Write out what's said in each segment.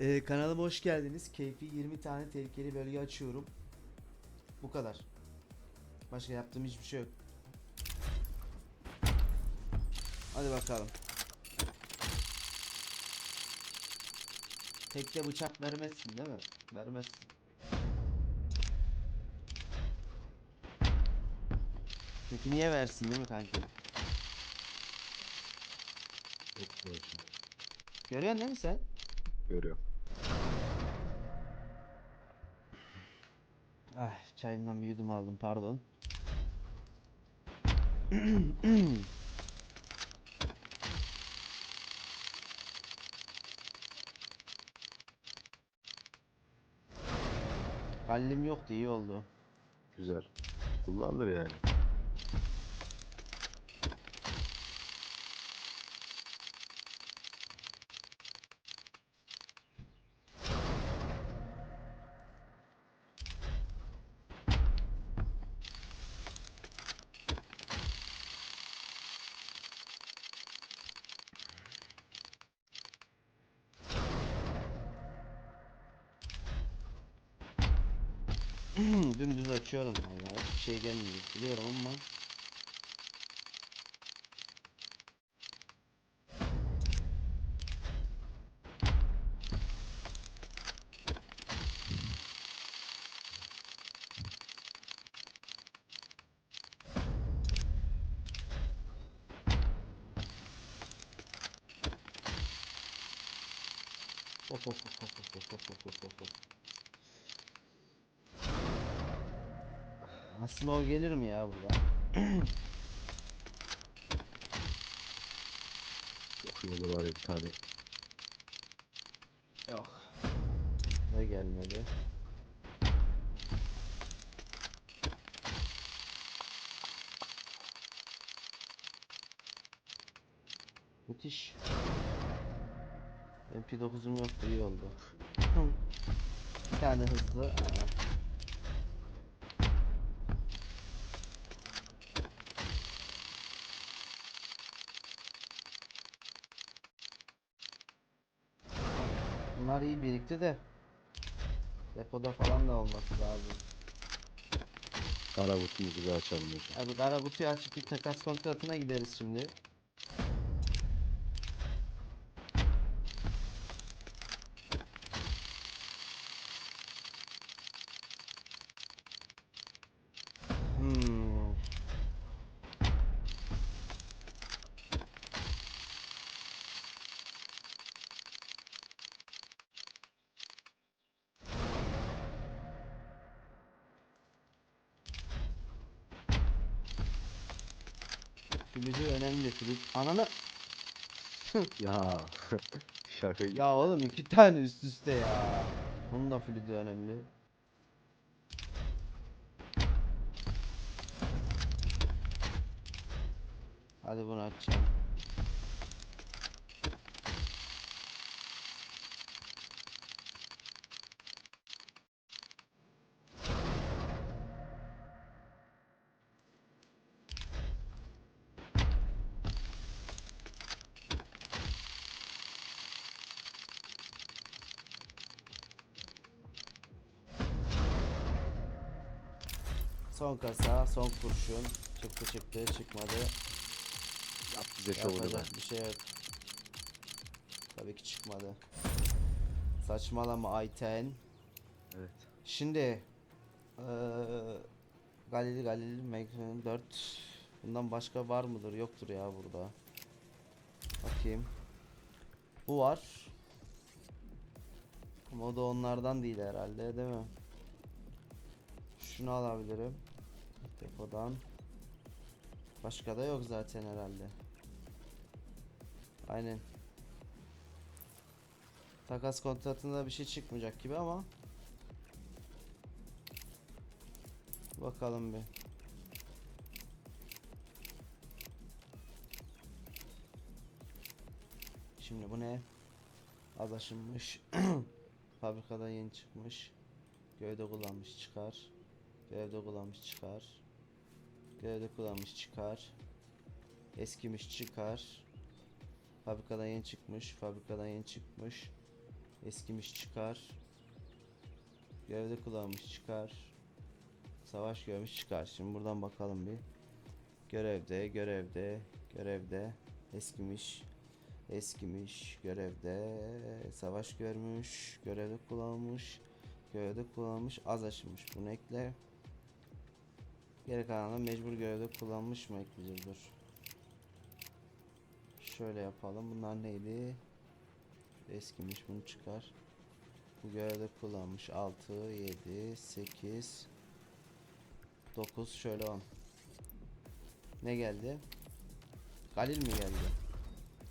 Ee, kanalıma hoş geldiniz. Keyfi 20 tane tehlikeli bölge açıyorum. Bu kadar. Başka yaptığım hiçbir şey yok. Hadi bakalım. Tekte bıçak vermezsin değil mi? Vermezsin. Çünkü niye versin değil mi? Yok hocam. Görüyorsun değil mi sen? Görüyorum. Ay çayımdan bir yudum aldım pardon. Gallim yoktu iyi oldu. Güzel. Kullanılır yani. Dümdüz açıyorum vallahi hiçbir şey gelmiyor. Biliyorum ama. Of of of of of of of of of Aslında o gelir mi ya burada? Çok iyi olur var bir tane. Yok. Da gelmedi. Müthiş. MP9'um yoktu iyi oldu. Bir tane hızlı. Aa. Bunlar iyi birikti de depoda falan da olması lazım. Kara kutumuzu bir açalım hocam. Abi kara kutuyu açıp bir takas kontratına gideriz şimdi. Flütü önemli flüt. Ananı Ya. Şaka gibi. ya oğlum iki tane üst üste ya. Bunun da flütü önemli. Hadi bunu açacağım. Son kasa, son kurşun. Çıktı çıktı, çıkmadı. Yap bize şovunu be. Yapacak bir şey yok. Tabii ki çıkmadı. Saçmalama Ayten. Evet. Şimdi eee Galili Galili Magnum 4 Bundan başka var mıdır? Yoktur ya burada. Bakayım. Bu var. Ama o da onlardan değil herhalde, değil mi? Şunu alabilirim. Depodan. Başka da yok zaten herhalde. Aynen. Takas kontratında bir şey çıkmayacak gibi ama Bakalım bir. Şimdi bu ne? Adaşınmış. Fabrikadan yeni çıkmış. Gövde kullanmış çıkar. Gövde kullanmış çıkar. Gövde kullanmış çıkar. Eskimiş çıkar. Fabrikadan yeni çıkmış. Fabrikadan yeni çıkmış. Eskimiş çıkar. Görevde kullanmış çıkar. Savaş görmüş çıkar. Şimdi buradan bakalım bir. Görevde, görevde, görevde. Eskimiş. Eskimiş. Görevde. Savaş görmüş. Görevde kullanmış. Görevde kullanmış. Az aşınmış. Bunu ekle. Geri kalanı mecbur görevde kullanmış mı ekleyeceğiz dur. Şöyle yapalım. Bunlar neydi? Eskimiş bunu çıkar. Bu görevde kullanmış 6, 7, 8, 9 şöyle 10. Ne geldi? Galil mi geldi?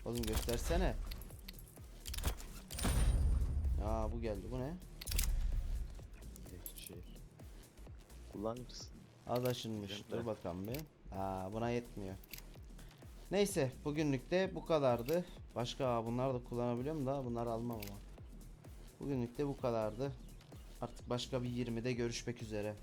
Oğlum göstersene. Aa bu geldi. Bu ne? Şey. Kullanırsın. Az aşınmış. Dur bakalım bir. Aa buna yetmiyor. Neyse bugünlük de bu kadardı. Başka aa, bunları da kullanabiliyorum da bunları almam ama. Bugünlük de bu kadardı. Artık başka bir 20'de görüşmek üzere.